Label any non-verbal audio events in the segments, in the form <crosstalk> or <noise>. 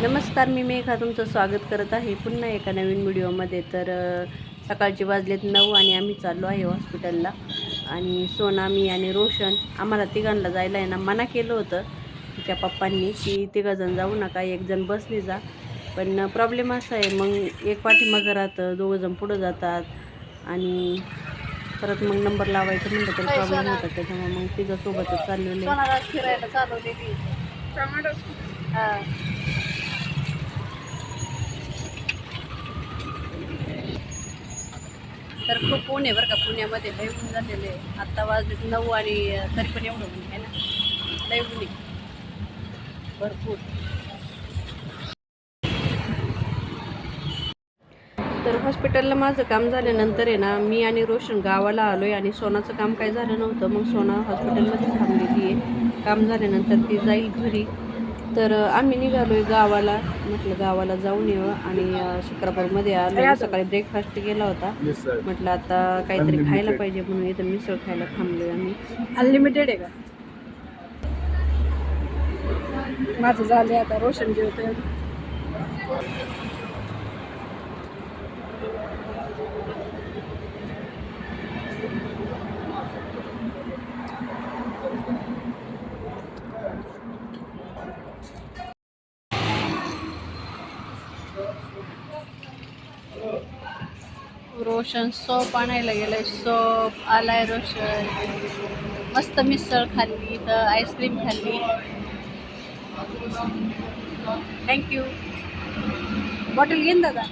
नमस्कार मी मेघा तुमचं स्वागत करत आहे पुन्हा एका नवीन व्हिडिओमध्ये. तर सकाळचे वाजलेत नऊ आणि आम्ही चाललो आहे हॉस्पिटलला. आणि सोना मी आणि रोशन आम्हाला तिघांना जायला आहे ना मना केलं होतं तिच्या पप्पांनी की तिघंजण जाऊ नका एक जण बसली जा. पण प्रॉब्लेम असा आहे मग एक पाठीमागं राहतं दोघंजण पुढं जातात आणि परत मग नंबर लावायचं म्हणलं तरी प्रॉब्लेम होतात त्याच्यामुळे मग तिघं सोबतच चाललेलं आहे. तर खूप ऊन आहे बरं का. पुण्यामध्ये लय ऊन झालेले आहे. आत्ता वाजले नऊ आणि तरी पण एवढं ऊन आहे ना. लय ऊन आहे. भरपूर. तर हॉस्पिटलला माझं काम झाल्यानंतर आहे ना मी आणि रोशन गावाला आलो आहे आणि सोनाचं काम काय झालं नव्हतं. मग सोना हॉस्पिटलमध्ये थांबलेली आहे. काम झाल्यानंतर ती जाईल घरी. तर आम्ही निघालो आहे गावाला. म्हटलं गावाला जाऊन येऊ आणि शिक्रापूरमध्ये आलो. सकाळी ब्रेकफास्ट केला होता. म्हटलं आता काहीतरी खायला पाहिजे म्हणून इथं मिसळ खायला थांबलोय आम्ही. अनलिमिटेड आहे का? माझं झाले आता रोशन जेवतोय. रोशन सोप आणायला गेलाय. सोप आलाय रोशन मस्त मिसळ खाल्ली तर आईस्क्रीम खाल्ली. थँक्यू बॉटल घेईन दादा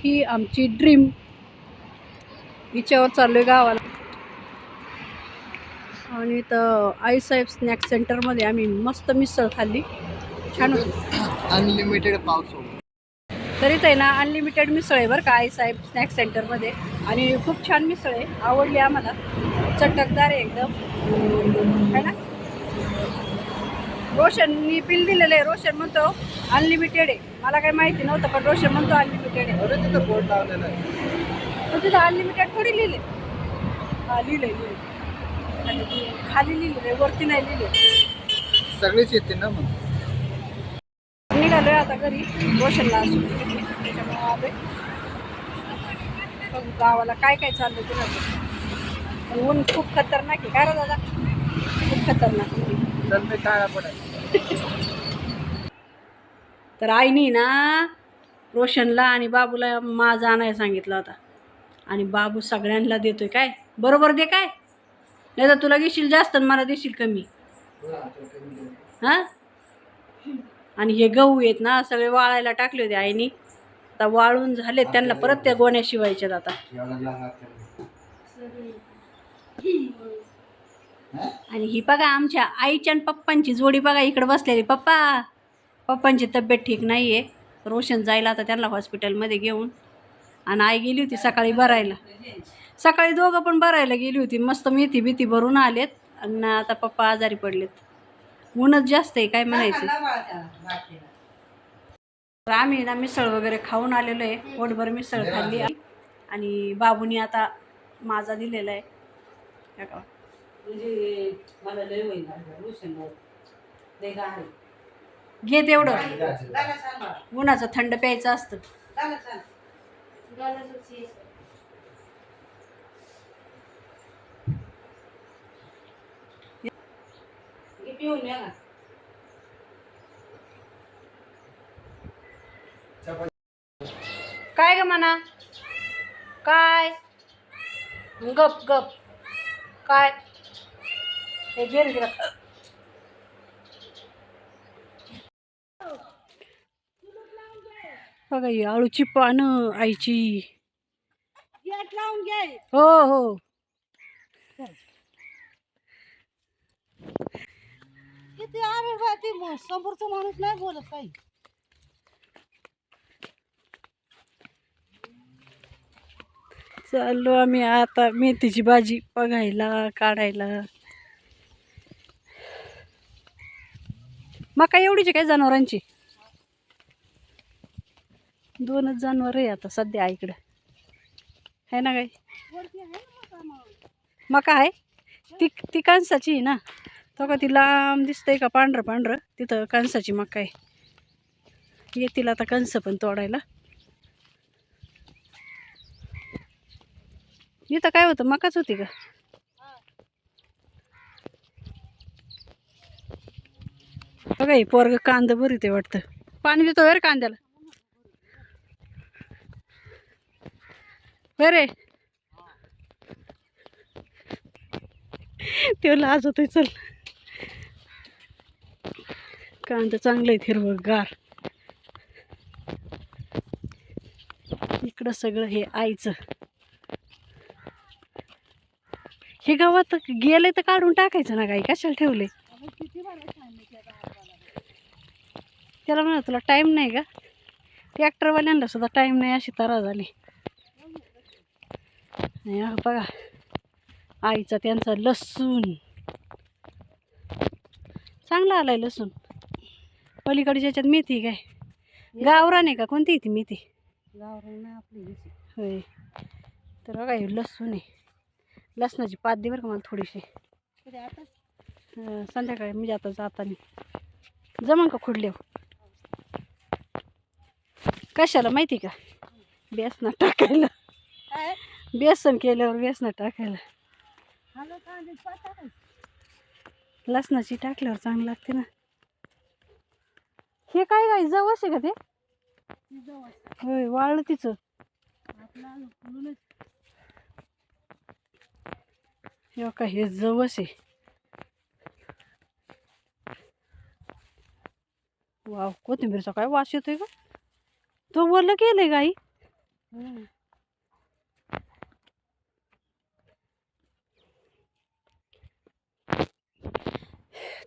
ही आमची ड्रीम हिच्यावर चाललोय गावाला. आणि इथं आईसाहेब स्नॅक सेंटरमध्ये आम्ही मस्त मिसळ खाल्ली. छान होती. अनलिमिटेड पाऊस तरीच आहे ना अनलिमिटेड मिसळ आहे बरं का आईसाहेब स्नॅक सेंटरमध्ये आणि खूप छान मिसळ आहे. आवडली आम्हाला. चटकदार आहे एकदम. है ना? रोशननी बिल दिलेलं आहे. रोशन म्हणतो अनलिमिटेड आहे. मला काही माहिती नव्हतं पण रोशन म्हणतो अनलिमिटेड आहे. अरे तिथं बोर्ड लावलेला आहे. पण तिथं अनलिमिटेड थोडी लिहिले. हा लिहिले लिहिले खाली लिहिले वरती नाही लिहिले सगळेच येते ना मग? निघालोय आता घरी रोशनला घेतली त्याच्यामुळे आलोय. बघू गावाला काय काय चाललंय कुणाचं पण ऊन खूप खतरनाक आहे. काय रे दादा? खूप खतरनाक आहे. मी काळा तर आईनी ना रोशनला आणि बाबूला माझा आणायला सांगितलं होता. आणि बाबू सगळ्यांना देतोय काय? बरोबर दे काय? नाही तर तुला घेशील जास्त आणि मला देशील कमी. हां? आणि हे गहू आहेत ना सगळे वाळायला टाकले होते आईनी. आता वाळून झाले त्यांना परत त्या गोण्या शिवायच्यात आता आणि ही बघा आमच्या आईच्या आणि पप्पांची जोडी बघा इकडे बसलेली. पप्पा पप्पांची तब्येत ठीक नाही आहे रोशन जायला आता त्यांना हॉस्पिटलमध्ये घेऊन. आणि आई गेली होती सकाळी भरायला. सकाळी दोघं पण भरायला गेली होती. मस्त मेथी भीती भरून आलेत. आणि आता पप्पा आजारी पडलेत. ऊनच जास्त आहे काय म्हणायचं? तर आम्ही ना मिसळ वगैरे खाऊन आलेलो आहे. पोटभर मिसळ खाल्ली. आणि बाबूनी आता माझा दिलेला आहे. हे का? घे तेवढं. उन्हाचं थंड प्यायचं असतं. काय ग म्हणा काय? गप गप. काय? हे. बघा ही आळूची पानं आईची. हो हो. किती आम्ही समोरचा माणूस नाही बोलत काही. चाललो आम्ही आता मेथीची भाजी बघायला काढायला. मका एवढीची काय जनावरांची? दोनच जनावर आहे आता सध्या इकडं. आहे ना काय? मका आहे. ती ती कांसाची आहे ना. तो का ती लांब दिसतंय का पांढरं पांढरं? तिथं कांसाची मका आहे. येतील आता कंस पण तोडायला. इथं काय होतं? मकाच होती का? बघा हे पोरग कांदा बरी ते वाटतं. पाणी देतो रे कांद्याला. बरे ते लाज होतोय चल. कांदा चांगलं आहे हिरवं गार. इकडं सगळं हे आईचं. हे गावात गेले तर काढून टाकायचं ना काही कशाला ठेवले त्याला म्हणा तुला टाईम नाही का? ट्रॅक्टरवाल्यांना सुद्धा टाईम नाही अशी तरा झाली आणि हा बघा आईचा त्यांचा लसूण. चांगला आलाय लसूण. पलीकडच्या याच्यात मेथी काय? गावरान आहे का? कोणती ती मेथी? गावरान नाही आपली हिची. होय. तर बघा हे लसूण आहे. लसणाची पात दे बरं का मला थोडीशी. संध्याकाळी म्हणजे आता जाताना. जमन का खुडले कशाला माहिती का? बेसना टाकायला. काय? बेसन केल्यावर बेसना टाकायला. लसणाची टाकल्यावर चांगलं लागते ना. हे काय काय जवस आहे का ते? जवळ होय वाळलं तिचं. हे का हे जवस आहे. वाव कोथिंबीरचा काय वास येतोय का तो वरलं केलंय गाई.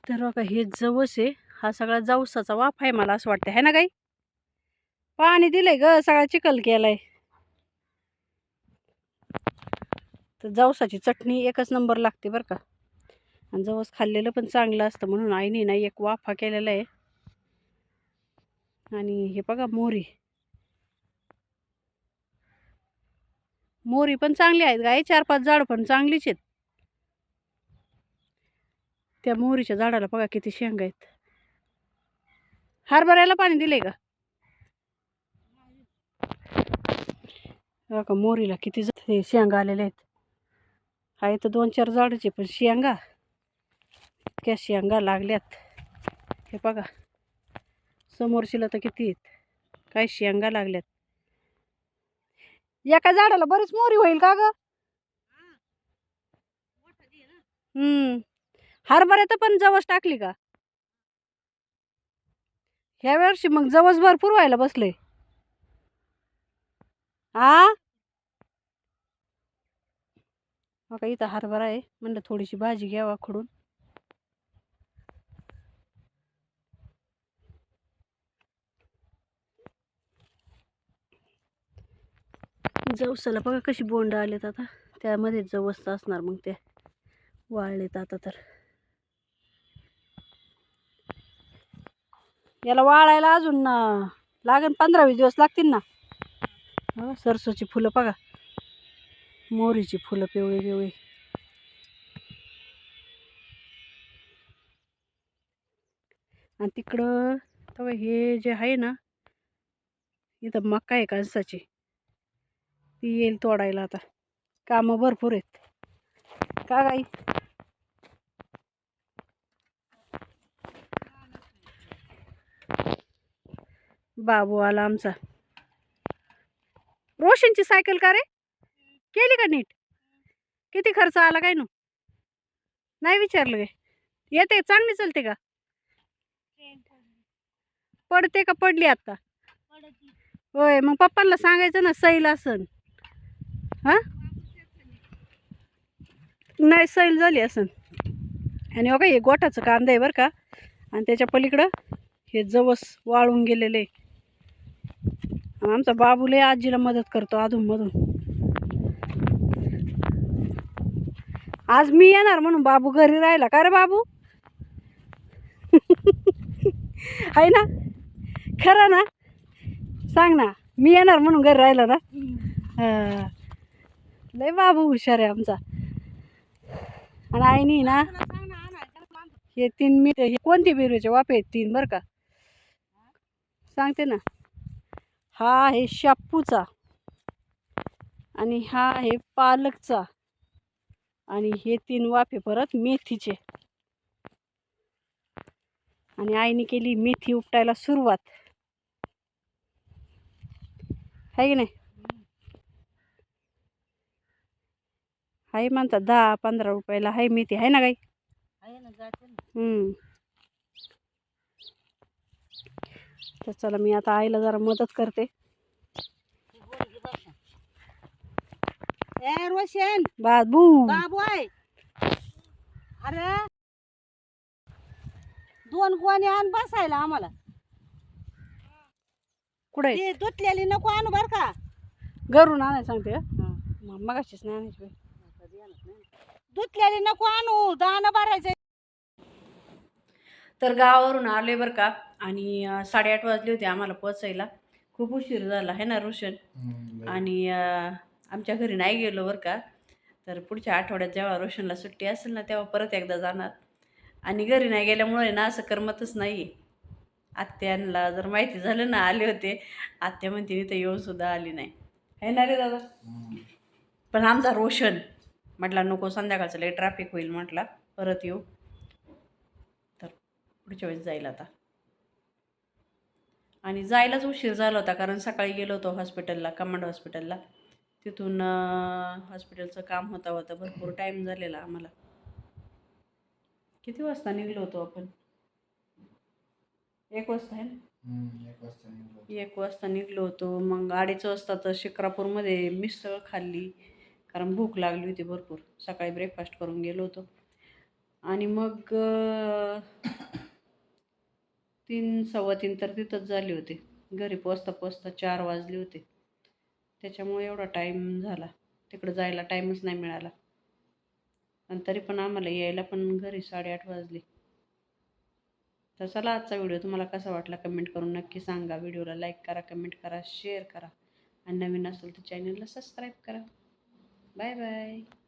तर बघा हे जवस आहे. हा सगळा जवसाचा वाफ आहे मला असं वाटतं है ना गाई? पाणी दिलंय ग सगळा चिखल केलाय. तर जवसाची चटणी एकच नंबर लागते बरं का. आणि जवस खाल्लेलं पण चांगलं असतं म्हणून आईने ना एक वाफा केलेला आहे. आणि हे बघा मोरी मोरी पण चांगली आहेत गाय चार पाच झाड पण चांगलीच आहेत. त्या मोहरीच्या झाडाला बघा किती शेंगा आहेत. हरभऱ्याला पाणी दिले का? बघा मोहरीला किती हे शेंगा आलेले आहेत. आहे तर दोन चार झाडाचे पण शेंगा. इतक्या शेंगा लागल्यात. हे बघा. समोरशीला तर किती आहेत. काय शेंगा लागल्यात. एका झाडाला बरीच मोरी होईल का ग? हम्म. हरभऱ्यात पण जवस टाकली का? ह्या वर्षी मग जवस भरपूर व्हायला बसले. हा मग इथं हरभरा आहे. म्हणलं थोडीशी भाजी घ्यावा खडून जवसाला बघा कशी बोंड आलेत आता. त्यामध्ये जवस असणार मग ते. वाळलेत आता तर. याला वाळायला अजून ना लागेल पंधरा वीस दिवस लागतील ना. सरसोची फुलं बघा. मोहरीची फुलं पिवळी पिवळी. आणि तिकडं तव हे जे आहे ना इथं मका आहे कणसाची ती येईल तोडायला आता. कामं भरपूर आहेत. का गाई? बाबू आला आमचा. रोशनची सायकल का रे? केली का नीट? किती खर्च आला काय नो? नाही विचारलं गे. येते चांगली चालते का? पडते का? पडली आता. होय मग पप्पांना सांगायचं ना सैल असन. हां? नाही सैल झाली असन. आणि बघा हे गोठाचं कांदा आहे बरं का. आणि त्याच्या पलीकडं हे जवस वाळून गेलेले आहे. आमचा बाबूले आजीला मदत करतो अधूनमधून. आज मी येणार म्हणून बाबू घरी राहिला का रे बाबू? <laughs> आहे ना? खरं ना? सांग ना मी येणार म्हणून घरी राहिला ना? हा. लय बाबू हुशार आहे आमचा. आणि आईनी ना हे तीन मी हे कोणते बिरूचे वाफे आहेत तीन बरं का? सांगते ना. हा आहे शापूचा आणि हा आहे पालकचा आणि हे तीन वाफे परत मेथीचे. आणि आईने केली मेथी उपटायला सुरुवात. आहे की नाही? आहे म्हणतात दहा पंधरा रुपयाला आहे मेथी आहे ना काही. तर चला मी आता आईला जरा मदत करते. बाबू. बाबू आहे. अरे. दोन गोणी आण बसायला आम्हाला. कुठे ती दुटलेली नको आणू बर का. घरून आणायला सांगते मग मगाशीच नाही आणायची दुटलेली नको आणू दाणं भरायचं तर गावावरून आले बरं का आणि साडेआठ वाजले होते आम्हाला पोचायला खूप उशीर झाला आहे ना रोशन? आणि आमच्या घरी नाही गेलो बरं का. तर पुढच्या आठवड्यात जेव्हा रोशनला सुट्टी असेल ना तेव्हा परत एकदा जाणार. आणि घरी नाही गेल्यामुळे ना असं करमतच नाही. आत्यांना जर माहिती झालं ना आले होते. आत्या म्हणते इथं येऊन सुद्धा आली नाही. आहे ना रे दादा? पण आमचा रोशन म्हटला नको संध्याकाळचं लई ट्रॅफिक होईल म्हटला. परत येऊ. तर पुढच्या वेळेस जाईल आता. आणि जायलाच उशीर झाला होता कारण सकाळी गेलो होतो हॉस्पिटलला कमांड हॉस्पिटलला तिथून हॉस्पिटलचं काम होता होता भरपूर टाईम झालेला आम्हाला. किती वाजता निघलो होतो आपण? एक वाजता आहे ना? एक वाजता निघलो होतो. मग अडीच वाजता तर शिक्रापूरमध्ये मिसळ खाल्ली. कारण भूक लागली होती भरपूर. सकाळी ब्रेकफास्ट करून गेलो होतो. आणि मग तीन सव्वा तीन तर तिथंच झाले होते. घरी पोचता पोचता चार वाजले होते. त्याच्यामुळे एवढा टाईम झाला. तिकडं जायला टाईमच नाही मिळाला. आणि तरी पण आम्हाला यायला पण घरी साडेआठ वाजले. तर चला आजचा व्हिडिओ तुम्हाला कसा वाटला कमेंट करून नक्की सांगा. व्हिडिओला लाईक करा कमेंट करा शेअर करा. आणि नवीन असेल तर चॅनलला सबस्क्राईब करा. Bye bye.